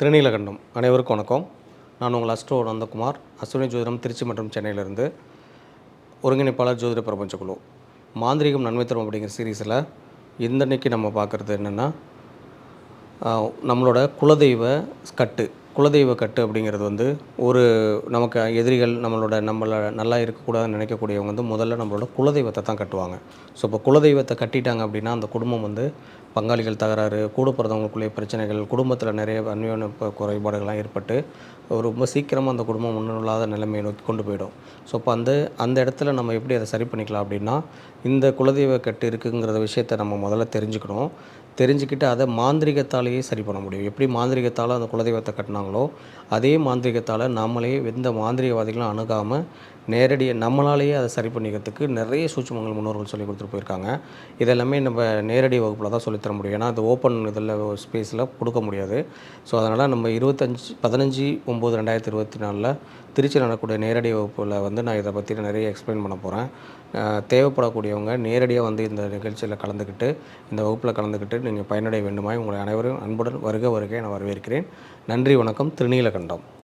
திருநீலகண்டம். அனைவருக்கும் வணக்கம். நான் உங்கள் அஸ்ட்ரோ நந்தகுமார். அஸ்வினி ஜோதிடம் திருச்சி மற்றும் சென்னையிலிருந்து ஒருங்கிணைப்பாளர் ஜோதிட பிரபஞ்ச குழு. மாந்திரீகம் நன்மை தரும் அப்படிங்கிற சீரீஸில் இந்த நம்ம பார்க்குறது என்னென்னா நம்மளோட குலதெய்வ கட்டு. குலதெய்வ கட்டு அப்படிங்கிறது வந்து ஒரு நமக்கு எதிரிகள் நம்மளோட நம்மளை நல்லா இருக்கக்கூடாதுன்னு நினைக்கக்கூடியவங்க வந்து முதல்ல நம்மளோட குலதெய்வத்தை தான் கட்டுவாங்க. ஸோ இப்போ குலதெய்வத்தை கட்டிட்டாங்க அப்படின்னா அந்த குடும்பம் வந்து பங்காளிகள் தகராறு கூட பிறந்தவங்களுக்குள்ளேயே பிரச்சனைகள் குடும்பத்தில் நிறைய அந்யோன்ய குறைபாடுகள்லாம் ஏற்பட்டு ரொம்ப சீக்கிரமாக அந்த குடும்பம் முன்னில்லாத நிலைமையை நோக்கி கொண்டு போயிடும். ஸோ இப்போ அந்த அந்த இடத்துல நம்ம எப்படி அதை சரி பண்ணிக்கலாம் அப்படின்னா இந்த குலதெய்வ கட்டு இருக்குங்கிற விஷயத்தை நம்ம முதல்ல தெரிஞ்சுக்கணும். தெரிஞ்சுக்கிட்டு அதை மாந்திரிகத்தாலேயே சரி பண்ண முடியும். எப்படி மாந்திரிகத்தால் அந்த குலதெய்வத்தை கட்டினாங்களோ அதே மாந்திரிகத்தால் நம்மளே எந்த மாந்திரிகவாதிகளும் அணுகாமல் நேரடியாக நம்மளாலேயே அதை சரி பண்ணிக்கிறதுக்கு நிறைய சூட்சமங்கள் முன்னோர்கள் சொல்லி கொடுத்துட்டு போயிருக்காங்க. இதெல்லாமே நம்ம நேரடி வகுப்பில் தான் சொல்லித்தர முடியும். ஏன்னா அது ஓப்பன் இதில் ஸ்பேஸில் கொடுக்க முடியாது. ஸோ அதனால் நம்ம இருபத்தஞ்சி பதினஞ்சு ஒம்பது ரெண்டாயிரத்தி இருபத்தி நாலில் திருச்சி நடக்கக்கூடிய நேரடி வகுப்பில் வந்து நான் இதை பற்றி நிறைய எக்ஸ்பிளைன் பண்ண போகிறேன் தேவைப்படக்கூடியவங்க நேரடியாக வந்து இந்த நிகழ்ச்சியில் கலந்துக்கிட்டு இந்த வகுப்பில் கலந்துக்கிட்டு நீங்கள் பயனடைய வேண்டுமாய் உங்களை அனைவரும் அன்புடன் வருக வருகை நான் வரவேற்கிறேன். நன்றி வணக்கம். திருநீலகண்டம்.